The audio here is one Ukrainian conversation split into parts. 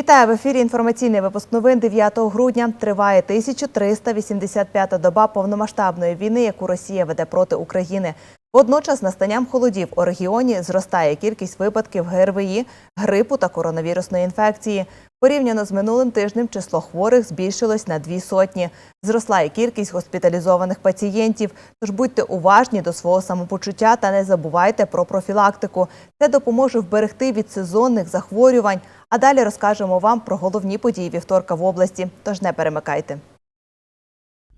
Вітаю в ефірі. Інформаційний випуск новин 9 грудня. Триває 1385-та доба повномасштабної війни, яку Росія веде проти України. Водночас, настанням холодів у регіоні зростає кількість випадків ГРВІ, грипу та коронавірусної інфекції. Порівняно з минулим тижнем число хворих збільшилось на дві сотні. Зросла і кількість госпіталізованих пацієнтів. Тож будьте уважні до свого самопочуття та не забувайте про профілактику. Це допоможе вберегти від сезонних захворювань. А далі розкажемо вам про головні події вівторка в області. Тож не перемикайте.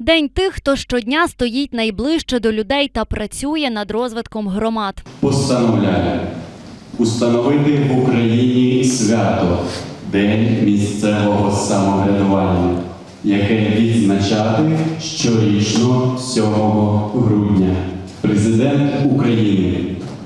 День тих, хто щодня стоїть найближче до людей та працює над розвитком громад. Постановляю установити в Україні свято День місцевого самоврядування, яке відзначати щорічно 7 грудня.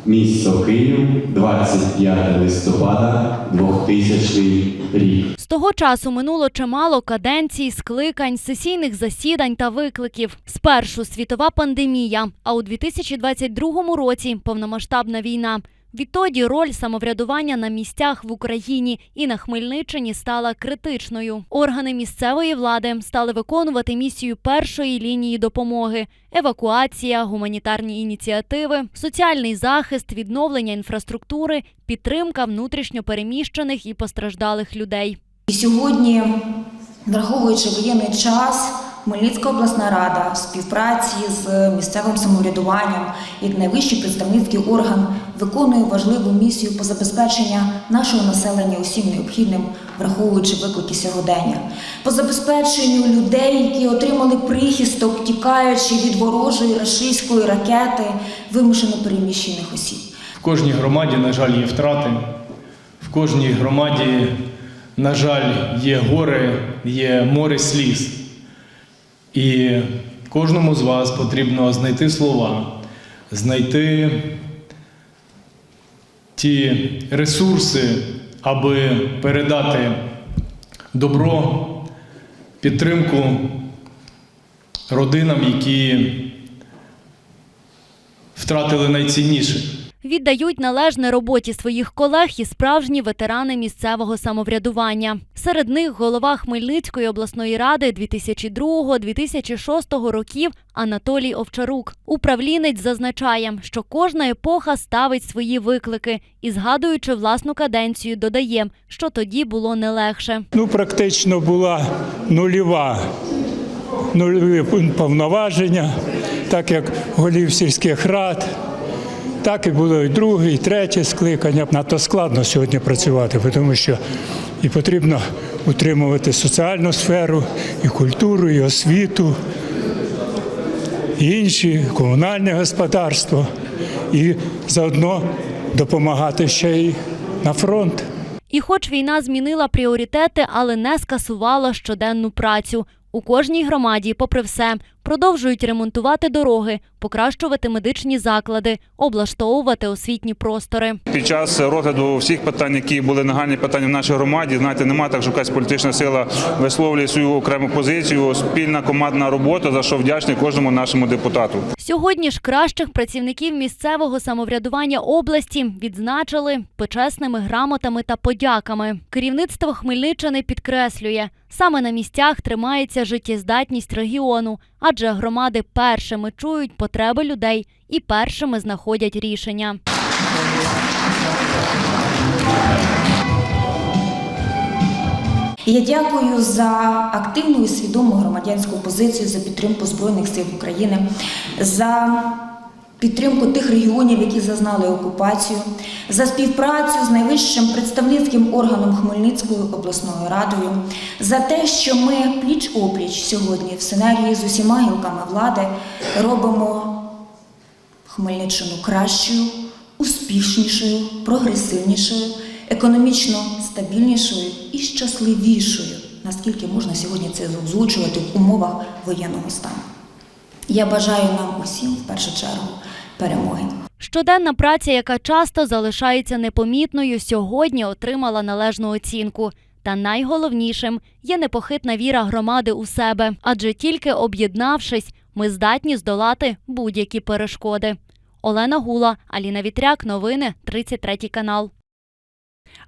Місто Київ, 25 листопада 2000 рік. З того часу минуло чимало каденцій, скликань, сесійних засідань та викликів. Спершу світова пандемія, а у 2022 році повномасштабна війна. Відтоді роль самоврядування на місцях в Україні і на Хмельниччині стала критичною. Органи місцевої влади стали виконувати місію першої лінії допомоги: евакуація, гуманітарні ініціативи, соціальний захист, відновлення інфраструктури, підтримка внутрішньо переміщених і постраждалих людей. І сьогодні, враховуючи воєнний час, Хмельницька обласна рада в співпраці з місцевим самоврядуванням як найвищий представницький орган виконує важливу місію по забезпеченню нашого населення усім необхідним, враховуючи виклики сьогодення, по забезпеченню людей, які отримали прихисток, тікаючи від ворожої рашистської ракети, вимушено переміщених осіб. В кожній громаді, на жаль, є втрати. В кожній громаді, на жаль, є горе, є море сліз. І кожному з вас потрібно знайти слова, знайти ті ресурси, аби передати добро, підтримку родинам, які втратили найцінніше. Віддають належне роботі своїх колег і справжні ветерани місцевого самоврядування. Серед них голова Хмельницької обласної ради 2002-2006 років Анатолій Овчарук. Управлінець зазначає, що кожна епоха ставить свої виклики і, згадуючи власну каденцію, додає, що тоді було не легше. ну, практично була нульова, нульові повноваження, так як голів сільських рад, так і було і друге, і третє скликання. Надто складно сьогодні працювати, тому що і потрібно утримувати соціальну сферу, і культуру, і освіту, і інші, комунальне господарство, і заодно допомагати ще й на фронт. І хоч війна змінила пріоритети, але не скасувала щоденну працю. У кожній громаді, попри все, продовжують ремонтувати дороги, покращувати медичні заклади, облаштовувати освітні простори. Під час розгляду всіх питань, які були нагальні питання в нашій громаді, знаєте, немає так, що якась політична сила висловлює свою окрему позицію, спільна командна робота, за що вдячний кожному нашому депутату. Сьогодні ж кращих працівників місцевого самоврядування області відзначили почесними грамотами та подяками. Керівництво Хмельниччини підкреслює, саме на місцях тримається життєздатність регіону, адже громади першими чують потреби людей і першими знаходять рішення. Я дякую за активну і свідому громадянську позицію, за підтримку Збройних сил України, за підтримку тих регіонів, які зазнали окупацію, за співпрацю з найвищим представницьким органом Хмельницькою обласною радою, за те, що ми пліч-опліч сьогодні в сценарії з усіма гілками влади робимо Хмельниччину кращою, успішнішою, прогресивнішою, економічно стабільнішою і щасливішою, наскільки можна сьогодні це озвучувати в умовах воєнного стану. Я бажаю нам усім в першу чергу перемоги. Щоденна праця, яка часто залишається непомітною, сьогодні отримала належну оцінку. Та найголовнішим є непохитна віра громади у себе, адже тільки об'єднавшись, ми здатні здолати будь-які перешкоди. Олена Гула, Аліна Вітряк, новини 33 канал.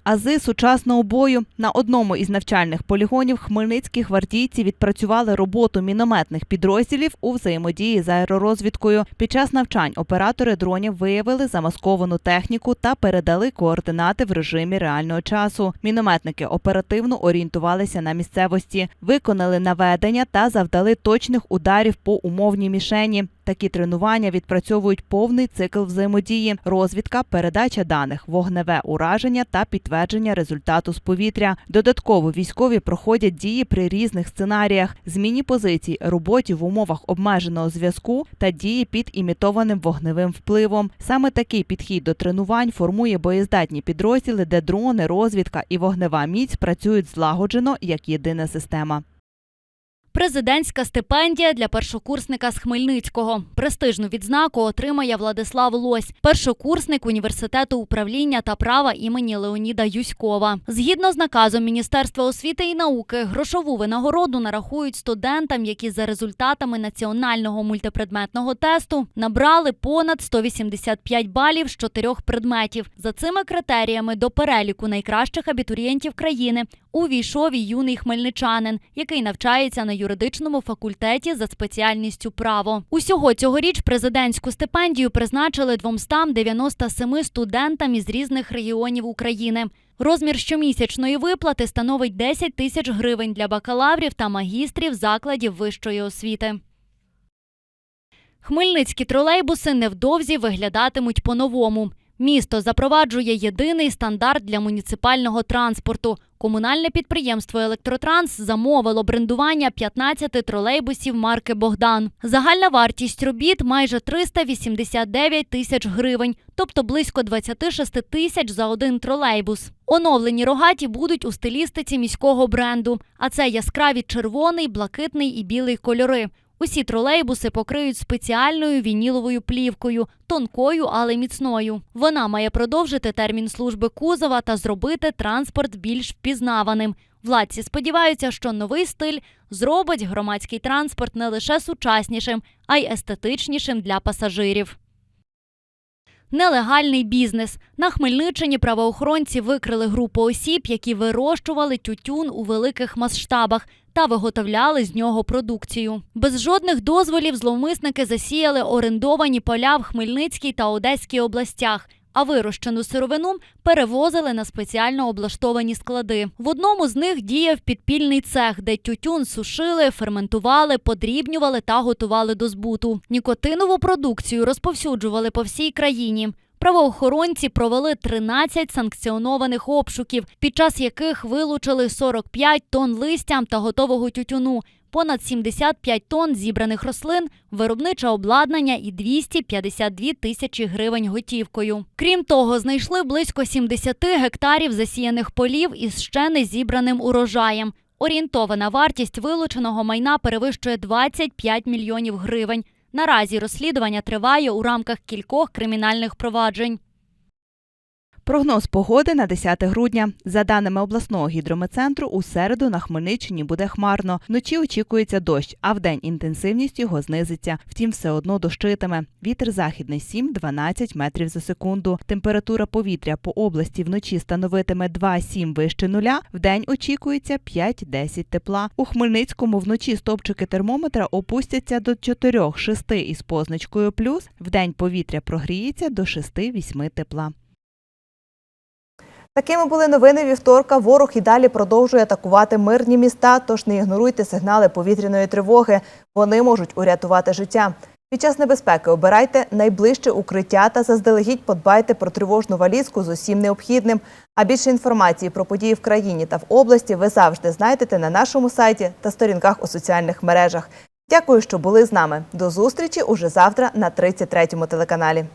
Ази сучасного бою на одному із навчальних полігонів хмельницькі гвардійці відпрацювали роботу мінометних підрозділів у взаємодії з аеророзвідкою. Під час навчань оператори дронів виявили замасковану техніку та передали координати в режимі реального часу. Мінометники оперативно орієнтувалися на місцевості, виконали наведення та завдали точних ударів по умовній мішені. Такі тренування відпрацьовують повний цикл взаємодії: розвідка, передача даних, вогневе ураження та підтвердження результату з повітря. Додатково військові проходять дії при різних сценаріях: зміні позицій, роботі в умовах обмеженого зв'язку та дії під імітованим вогневим впливом. Саме такий підхід до тренувань формує боєздатні підрозділи, де дрони, розвідка і вогнева міць працюють злагоджено як єдина система. Президентська стипендія для першокурсника з Хмельницького. Престижну відзнаку отримає Владислав Лось, першокурсник університету управління та права імені Леоніда Юськова. Згідно з наказом Міністерства освіти і науки, грошову винагороду нарахують студентам, які за результатами національного мультипредметного тесту набрали понад 185 балів з чотирьох предметів. За цими критеріями до переліку найкращих абітурієнтів країни увійшов і юний хмельничанин, який навчається на юридичному факультеті за спеціальністю право. Усього цьогоріч президентську стипендію призначили 297 студентам із різних регіонів України. Розмір щомісячної виплати становить 10 тисяч гривень для бакалаврів та магістрів закладів вищої освіти. Хмельницькі тролейбуси невдовзі виглядатимуть по-новому. Місто запроваджує єдиний стандарт для муніципального транспорту. Комунальне підприємство Електротранс замовило брендування 15 тролейбусів марки Богдан. Загальна вартість робіт майже 389 тисяч гривень, тобто близько 26 тисяч за один тролейбус. Оновлені рогаті будуть у стилістиці міського бренду, а це яскраві червоний, блакитний і білий кольори. Усі тролейбуси покриють спеціальною вініловою плівкою, тонкою, але міцною. Вона має продовжити термін служби кузова та зробити транспорт більш впізнаваним. Владці сподіваються, що новий стиль зробить громадський транспорт не лише сучаснішим, а й естетичнішим для пасажирів. Нелегальний бізнес на Хмельниччині правоохоронці викрили групу осіб, які вирощували тютюн у великих масштабах та виготовляли з нього продукцію. Без жодних дозволів зловмисники засіяли орендовані поля в Хмельницькій та Одеській областях. А вирощену сировину перевозили на спеціально облаштовані склади. В одному з них діяв підпільний цех, де тютюн сушили, ферментували, подрібнювали та готували до збуту. Нікотинову продукцію розповсюджували по всій країні. Правоохоронці провели 13 санкціонованих обшуків, під час яких вилучили 45 тонн листя та готового тютюну, понад 75 тонн зібраних рослин, виробниче обладнання і 252 тисячі гривень готівкою. Крім того, знайшли близько 70 гектарів засіяних полів із ще не зібраним урожаєм. Орієнтована вартість вилученого майна перевищує 25 мільйонів гривень. Наразі розслідування триває у рамках кількох кримінальних проваджень. Прогноз погоди на 10 грудня. За даними обласного гідрометцентру, у середу на Хмельниччині буде хмарно. Вночі очікується дощ, а вдень інтенсивність його знизиться. Втім, все одно дощитиме. Вітер західний 7-12 метрів за секунду. Температура повітря по області вночі становитиме 2-7 вище нуля. Вдень очікується 5-10 тепла. У Хмельницькому вночі стопчики термометра опустяться до 4-6 із позначкою плюс. Вдень повітря прогріється до 6-8 тепла. Такими були новини вівторка. Ворог і далі продовжує атакувати мирні міста, тож не ігноруйте сигнали повітряної тривоги. Вони можуть урятувати життя. Під час небезпеки обирайте найближче укриття та заздалегідь подбайте про тривожну валізку з усім необхідним. А більше інформації про події в країні та в області ви завжди знайдете на нашому сайті та сторінках у соціальних мережах. Дякую, що були з нами. До зустрічі уже завтра на 33-му телеканалі.